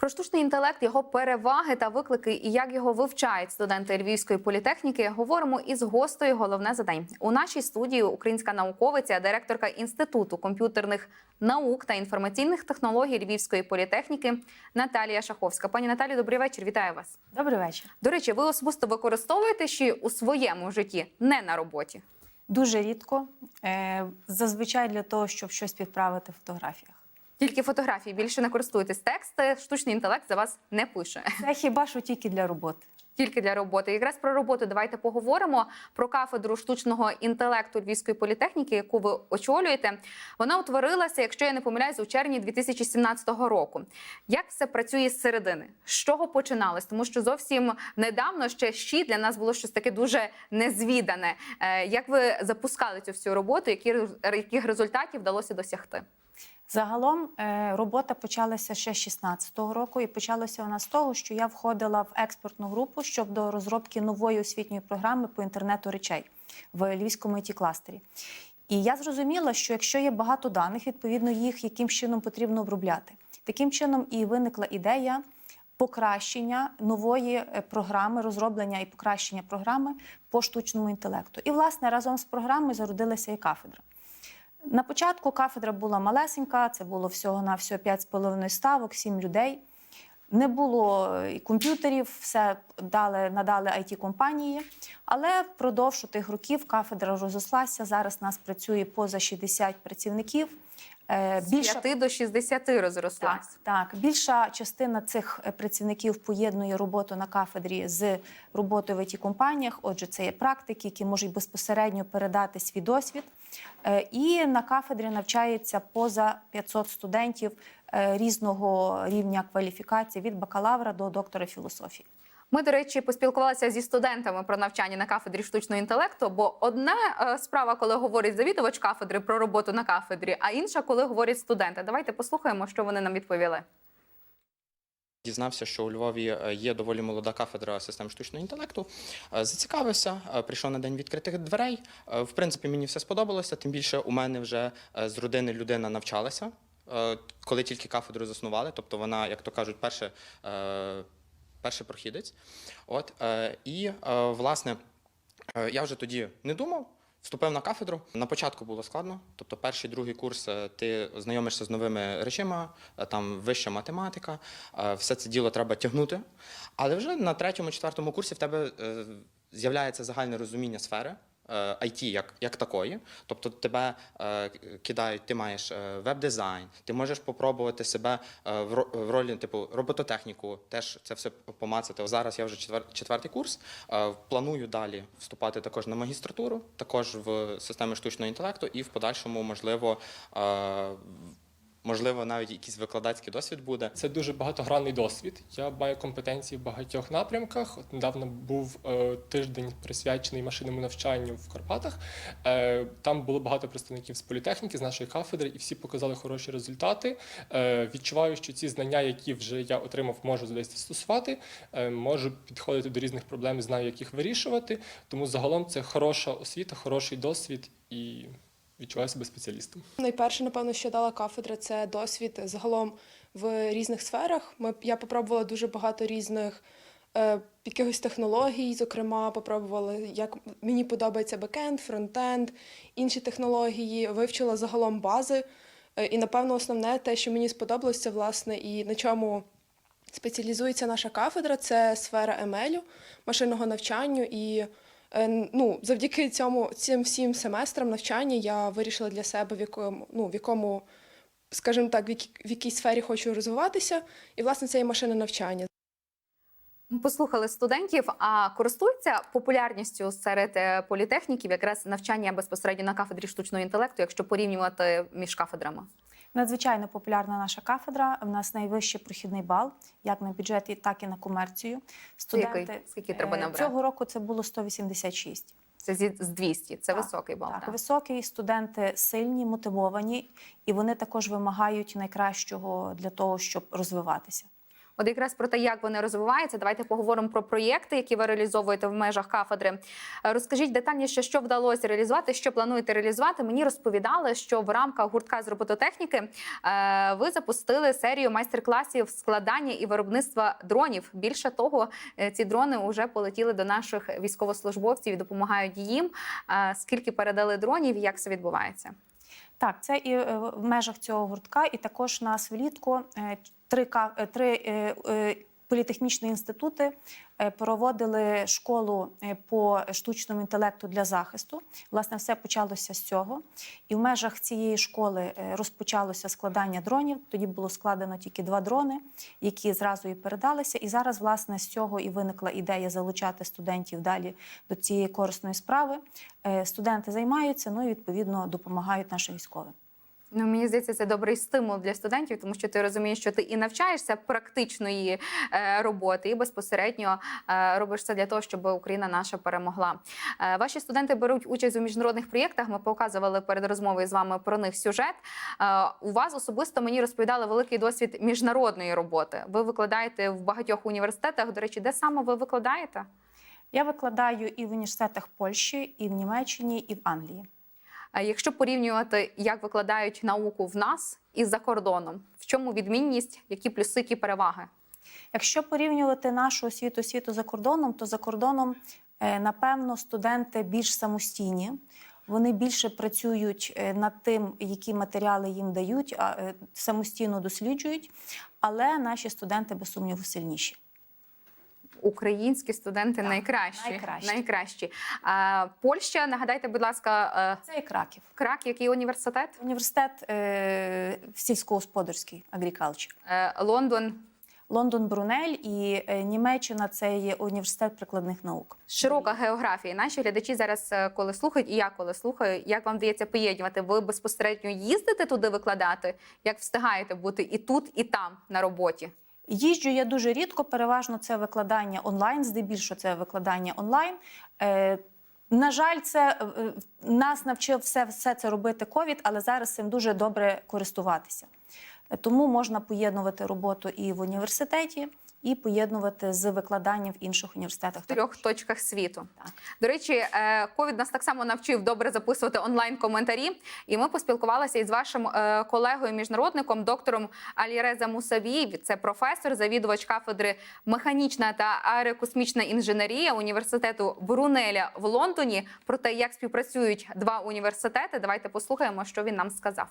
Про штучний інтелект, його переваги та виклики і як його вивчають студенти Львівської політехніки, говоримо із гостею. Головне за день у нашій студії українська науковиця, директорка інституту комп'ютерних наук та інформаційних технологій Львівської політехніки Наталія Шаховська. Пані Наталі, добрий вечір. Вітаю вас. Добрий вечір. До речі, ви особисто використовуєте ще у своєму житті, не на роботі. Дуже рідко. Е, Зазвичай для того, щоб щось відправити в фотографіях. Тільки фотографії більше не користуєтесь. Тексти штучний інтелект за вас не пише. Це хіба що тільки для роботи. Тільки для роботи. Якраз про роботу давайте поговоримо про кафедру штучного інтелекту Львівської політехніки, яку ви очолюєте. Вона утворилася, якщо я не помиляюсь, у червні 2017 року. Як все працює з середини? З чого починалось? Тому що зовсім недавно ще щі для нас було щось таке дуже незвідане. Е, Як ви запускали цю всю роботу? Яких результатів вдалося досягти? Загалом е, робота почалася ще з 16-го року, і почалася вона з того, що я входила в експертну групу щодо розробки нової освітньої програми по інтернету речей в Львівському it кластері. І я зрозуміла, що якщо є багато даних, відповідно їх яким чином потрібно обробляти. Таким чином і виникла ідея покращення нової е, програми, розроблення і покращення програми по штучному інтелекту. І, власне, разом з програмою зародилася і кафедра. На початку кафедра була малесенька, це було всього на всього 5,5 ставок, 7 людей. Не було е, і комп'ютерів, все дали, надали it компанії Але впродовж тих років кафедра розрослася. Зараз нас працює поза 60 працівників. Е, З 5 до 60 розрослась. так, так. Більша частина цих е, працівників поєднує роботу на кафедрі з роботою в it компаніях Отже, це є практики, які можуть безпосередньо передати свій досвід. Е, І на кафедрі навчається поза 500 студентів різного рівня кваліфікації від бакалавра до доктора філософії. Ми, до речі, поспілкувалися зі студентами про навчання на кафедрі штучного інтелекту. Бо одна е, справа, коли говорить завідувач кафедри про роботу на кафедрі, а інша, коли говорять студенти. Давайте послухаємо, що вони нам відповіли. Дізнався, що у Львові е, є доволі молода кафедра систем штучного інтелекту. Е, Зацікавився, прийшов на день відкритих дверей. В принципі, мені все сподобалося. Тим більше у мене вже з родини людина навчалася, коли тільки кафедру заснували. Тобто вона, як то кажуть, перше, перший прохідець. От, е, і, е, власне, е, я вже тоді не думав. Вступив на кафедру. На початку було складно. Тобто, перший, другий курс ти знайомишся з новими речами, там вища математика, все це діло треба тягнути. Але вже на третьому, четвертому курсі в тебе з'являється загальне розуміння сфери. Е, IT як, як такої, тобто тебе е, кидають, ти маєш е, веб-дизайн, ти можеш попробувати себе е, в, ролі типу робототехніку, теж це все помацати. Зараз я вже четвер, четвертий курс. Е, планую далі вступати також на магістратуру, також в системи штучного інтелекту, і в подальшому, можливо, е, можливо, навіть якийсь викладацький досвід буде. Це дуже багатогранний досвід. Я маю компетенції в багатьох напрямках. От недавно був е, тиждень присвячений машинному навчанню в Карпатах. Е, там було багато представників з політехніки, з нашої кафедри, і всі показали хороші результати. Е, відчуваю, що ці знання, які вже я отримав, можу десь застосувати, е, можу підходити до різних проблем, знаю, як їх вирішувати. Тому загалом це хороша освіта, хороший досвід і відчуваю себе спеціалістом. Найперше, напевно, що дала кафедра, це досвід загалом в різних сферах. Ми, я попробувала дуже багато різних е, якихось технологій, зокрема, попробувала, як мені подобається бекенд, фронтенд, інші технології, вивчила загалом бази. Е, і, напевно, основне те, що мені сподобалось, це власне і на чому спеціалізується наша кафедра, це сфера емелю, машинного навчання. І ну, завдяки цьому цим всім семестрам навчання я вирішила для себе, в якому, ну, в якому, скажімо так, в, якій, в якій сфері хочу розвиватися. І, власне, це і машинне навчання. Послухали студентів, а користуються популярністю серед е, політехніків якраз навчання безпосередньо на кафедрі штучного інтелекту, якщо порівнювати між кафедрами. Надзвичайно популярна наша кафедра. В нас найвищий прохідний бал, як на бюджеті, так і на комерцію. який? Скільки треба е, набрати? цього року це було 186. Це з 200, це Так, високий бал. Так, так. високий студенти сильні, мотивовані, і вони також вимагають найкращого для того, щоб розвиватися. От якраз про те, як вони розвиваються, давайте поговоримо про проєкти, які ви реалізовуєте в межах кафедри. Е, Розкажіть детальніше, що вдалося реалізувати, що плануєте реалізувати. Мені розповідали, що в рамках гуртка з робототехніки е, ви запустили серію майстер-класів складання і виробництва дронів. Більше того, е, ці дрони вже полетіли до наших військовослужбовців і допомагають їм. Скільки передали дронів, як це відбувається? Так, це і е, в межах цього гуртка, і також нас влітку е, три е, три політехнічні інститути е, проводили школу е, по штучному інтелекту для захисту. Власне, все почалося з цього. І в межах цієї школи е, розпочалося складання дронів. Тоді було складено тільки два дрони, які зразу і передалися. І зараз, власне, з цього і виникла ідея залучати студентів далі до цієї корисної справи. Студенти займаються, ну і відповідно допомагають нашим військовим. Ну, мені здається, це добрий стимул для студентів, тому що ти розумієш, що ти і навчаєшся практичної е, роботи, і безпосередньо е, робиш це для того, щоб Україна наша перемогла. Е, ваші студенти беруть участь у міжнародних проєктах. Ми показували перед розмовою з вами про них сюжет. У вас особисто мені розповідали великий досвід міжнародної роботи. Ви викладаєте в багатьох університетах. До речі, де саме ви викладаєте? Я викладаю і в університетах Польщі, і в Німеччині, і в Англії. Е, Якщо порівнювати, як викладають науку в нас і за кордоном, в чому відмінність, які плюси, які переваги? Якщо порівнювати нашу освіту освіту за кордоном, то за кордоном, е, напевно, студенти більш самостійні. Вони більше працюють е, над тим, які матеріали їм дають, самостійно досліджують. Але наші студенти, без сумніву, сильніші. Українські студенти Так, найкращі. найкращі. найкращі. А, Польща, нагадайте, будь ласка, е, Це і Краків. Крак, який університет? Університет е, сільськогосподарський агрікалчер. Е, Лондон. Лондон Брунель і е, Німеччина це є університет прикладних наук. Широка географія. Наші глядачі зараз, е, коли слухають, і я коли слухаю, як вам вдається поєднувати? Ви безпосередньо їздите туди викладати? Як встигаєте бути і тут, і там на роботі? Їжджу я дуже рідко, переважно це викладання онлайн, здебільшого це викладання онлайн. Е, на жаль, це е, нас навчив все, все це робити ковід, але зараз цим дуже добре користуватися. Е, Тому можна поєднувати роботу і в університеті, і поєднувати з викладанням в інших університетах. В трьох точках світу. Так. До речі, е, ковід нас так само навчив добре записувати онлайн коментарі. І ми поспілкувалися із вашим е, колегою міжнародником, доктором Аліреза Мусаві. Це професор, завідувач кафедри механічна та аерокосмічна інженерія університету Брунеля в Лондоні. Про те, як співпрацюють два університети. Давайте послухаємо, що він нам сказав.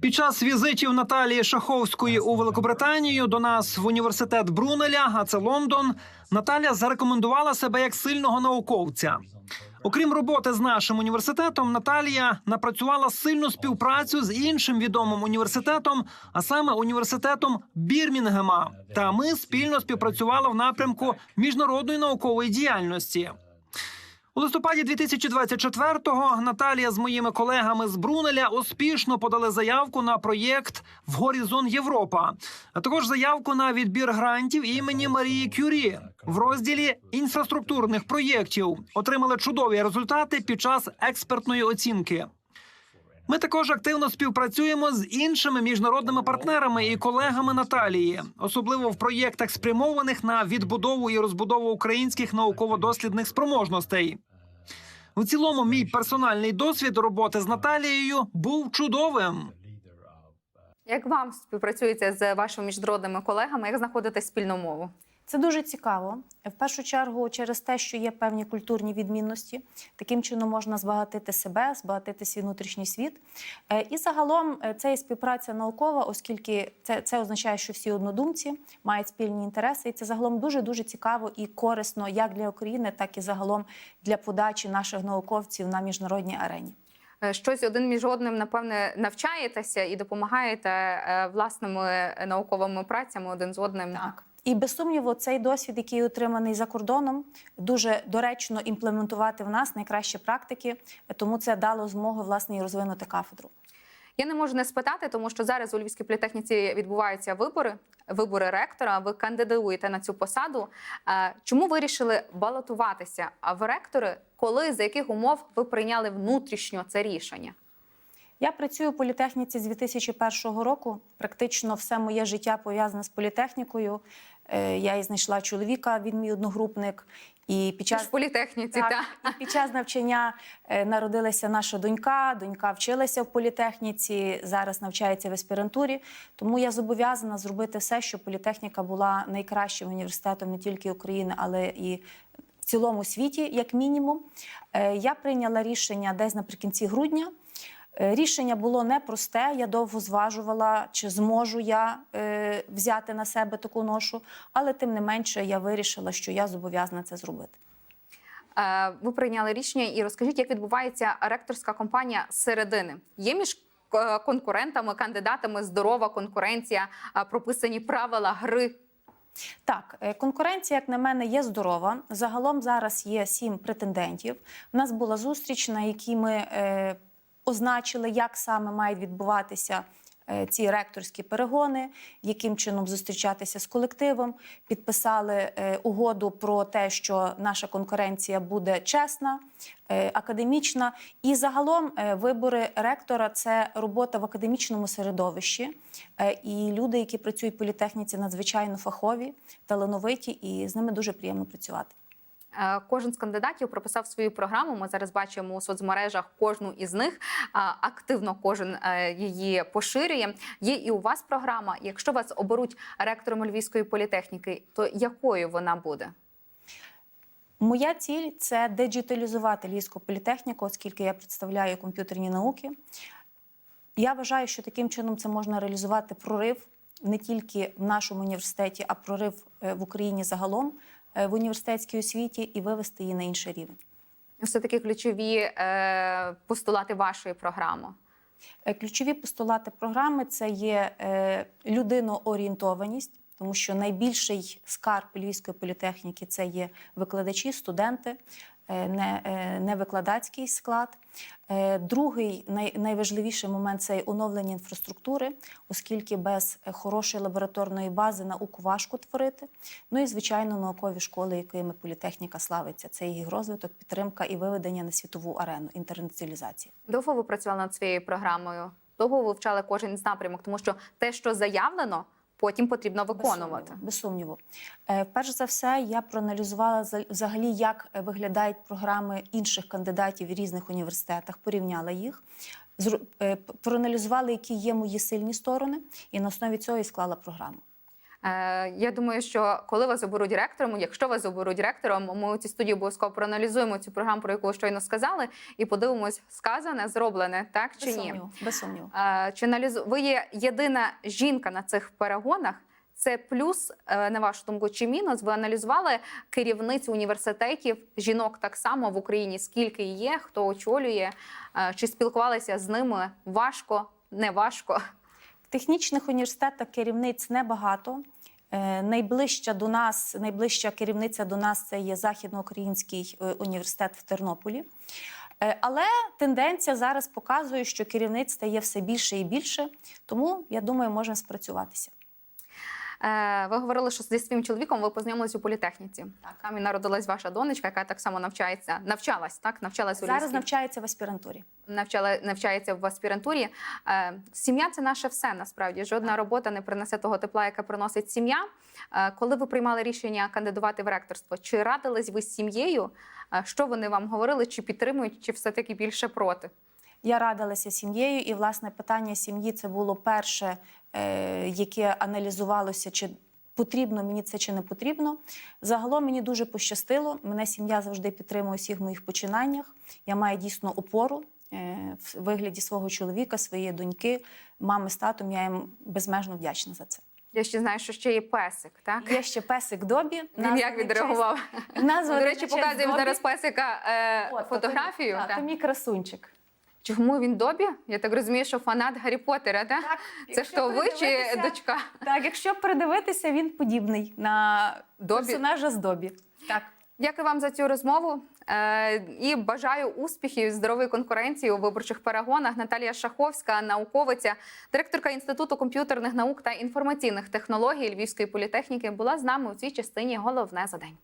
Під час візитів Наталії Шаховської у Великобританію до нас в університет Брунеля, а це Лондон, Наталя зарекомендувала себе як сильного науковця. Окрім роботи з нашим університетом, Наталія напрацювала сильну співпрацю з іншим відомим університетом, а саме університетом Бірмінгема. Та ми спільно співпрацювали в напрямку міжнародної наукової діяльності. У листопаді 2024-го Наталія з моїми колегами з Брунеля успішно подали заявку на проєкт в Горізон Європа, а також заявку на відбір грантів імені Марії Кюрі в розділі інфраструктурних проєктів. Отримали чудові результати під час експертної оцінки. Ми також активно співпрацюємо з іншими міжнародними партнерами і колегами Наталії, особливо в проєктах, спрямованих на відбудову і розбудову українських науково-дослідних спроможностей. У цілому, мій персональний досвід роботи з Наталією був чудовим. Як вам співпрацюється з вашими міжнародними колегами? Як знаходите спільну мову? Це дуже цікаво. В першу чергу, через те, що є певні культурні відмінності, таким чином можна збагатити себе, збагатити свій внутрішній світ. Е, І загалом е, це є співпраця наукова, оскільки це, це означає, що всі однодумці мають спільні інтереси, і це загалом дуже дуже цікаво і корисно як для України, так і загалом для подачі наших науковців на міжнародній арені. Е, Щось один між одним, напевне, навчаєтеся і допомагаєте власними науковими працями один з одним. Так. І без сумніву, цей досвід, який отриманий за кордоном, дуже доречно імплементувати в нас найкращі практики, тому це дало змогу власне і розвинути кафедру. Я не можу не спитати, тому що зараз у Львівській політехніці відбуваються вибори, вибори ректора. Ви кандидуєте на цю посаду. Е, Чому вирішили балотуватися? А в ректори, коли за яких умов ви прийняли внутрішньо це рішення? Я працюю в політехніці з 2001 року. Практично все моє життя пов'язане з політехнікою. Е, Я і знайшла чоловіка, він мій одногрупник. І під час в політехніці, Так, та? і під час навчання е, народилася наша донька. Донька вчилася в політехніці, зараз навчається в аспірантурі. Тому я зобов'язана зробити все, щоб політехніка була найкращим університетом не тільки України, але і в цілому світі, як мінімум. Е, Я прийняла рішення десь наприкінці грудня. Е, Рішення було непросте. Я довго зважувала, чи зможу я е, взяти на себе таку ношу, але тим не менше я вирішила, що я зобов'язана це зробити. Е, Ви прийняли рішення і розкажіть, як відбувається ректорська кампанія зсередини. Є між е, конкурентами, кандидатами здорова конкуренція, прописані правила гри. Так, конкуренція, як на мене, є здорова. Загалом зараз є сім претендентів. У нас була зустріч, на якій ми е, означили, як саме мають відбуватися е, ці ректорські перегони, яким чином зустрічатися з колективом. Підписали е, угоду про те, що наша конкуренція буде чесна, е, академічна. І загалом вибори ректора це робота в академічному середовищі. І люди, які працюють в політехніці, надзвичайно фахові, талановиті, і з ними дуже приємно працювати. Е, Кожен з кандидатів прописав свою програму. Ми зараз бачимо у соцмережах кожну із них. Активно кожен е, її поширює. Є і у вас програма. Якщо вас оберуть ректором Львівської політехніки, то якою вона буде? Моя ціль це диджиталізувати Львівську політехніку, оскільки я представляю комп'ютерні науки. Я вважаю, що таким чином це можна реалізувати прорив не тільки в нашому університеті, а прорив е, в Україні загалом е, в університетській освіті і вивести її на інший рівень. Все таки ключові е, постулати вашої програми. Е, Ключові постулати програми це є е, людиноорієнтованість, тому що найбільший скарб Львівської політехніки це є викладачі, студенти, е, не, е, не викладацький склад. Е, Другий найважливіший момент це оновлення інфраструктури, оскільки без е, хорошої лабораторної бази науку важко творити. Ну і звичайно, наукові школи, якими політехніка славиться, це їх розвиток, підтримка і виведення на світову арену, інтернаціалізація. Довго ви працювали над своєю програмою? Довго ви вивчали кожен із напрямок, тому що те, що заявлено, потім потрібно виконувати. Без сумніву. Е, Перш за все, я проаналізувала за- взагалі, як е, виглядають програми інших кандидатів в різних університетах, порівняла їх, е, п- проаналізувала, які є мої сильні сторони, і на основі цього і склала програму. Е, я думаю, що коли вас оберуть ректором, якщо вас оберуть ректором, ми у цій студії обов'язково проаналізуємо цю програму, про яку ви щойно сказали, і подивимось, сказане, зроблене, так чи Без ні. сумніву. Без сумніву. Е, Чи аналізу... ви є єдина жінка на цих перегонах? Це плюс, е, на вашу думку, чи мінус? Ви аналізували керівниць університетів, жінок так само в Україні, скільки є, хто очолює, чи спілкувалися з ними важко, не важко? Технічних університетах керівниць небагато. Е, Найближча до нас, найближча керівниця до нас це є Західноукраїнський е, університет в Тернополі. Е, Але тенденція зараз показує, що керівництва є все більше і більше, тому я думаю, можемо спрацюватися. Е, Ви говорили, що зі своїм чоловіком ви познайомились у політехніці. Так, там і народилась ваша донечка, яка так само навчається, навчалась, так? Навчалась у Зараз Львівській- навчається в аспірантурі. навчала, навчається в аспірантурі. Е, сім'я це наше все насправді. Жодна робота не принесе того тепла, яке приносить сім'я. Е, коли ви приймали рішення кандидувати в ректорство, чи радились ви з сім'єю? Що вони вам говорили? Чи підтримують, чи все таки більше проти? Я радилася сім'єю, і власне питання сім'ї це було перше, яке аналізувалося, чи потрібно мені це чи не потрібно. Загалом мені дуже пощастило. Мене сім'я завжди підтримує у всіх моїх починаннях. Я маю дійсно опору е, в вигляді свого чоловіка, своєї доньки, мами з татом. Я їм безмежно вдячна за це. Я ще знаю, що ще є песик, так? Є ще песик Добі. Він як відреагував? До речі, показуємо зараз песика е, От, фотографію. Так, так. то мій красунчик. Чому він добі? Я так розумію, що фанат Гаррі Поттера, так? Це якщо хто ви чи дочка? Так, якщо придивитися, він подібний на Добі? персонажа з Добі. Так. Дякую вам за цю розмову е, і бажаю успіхів, здорової конкуренції у виборчих перегонах. Наталія Шаховська, науковиця, директорка інституту комп'ютерних наук та інформаційних технологій Львівської політехніки, була з нами у цій частині. Головне за день.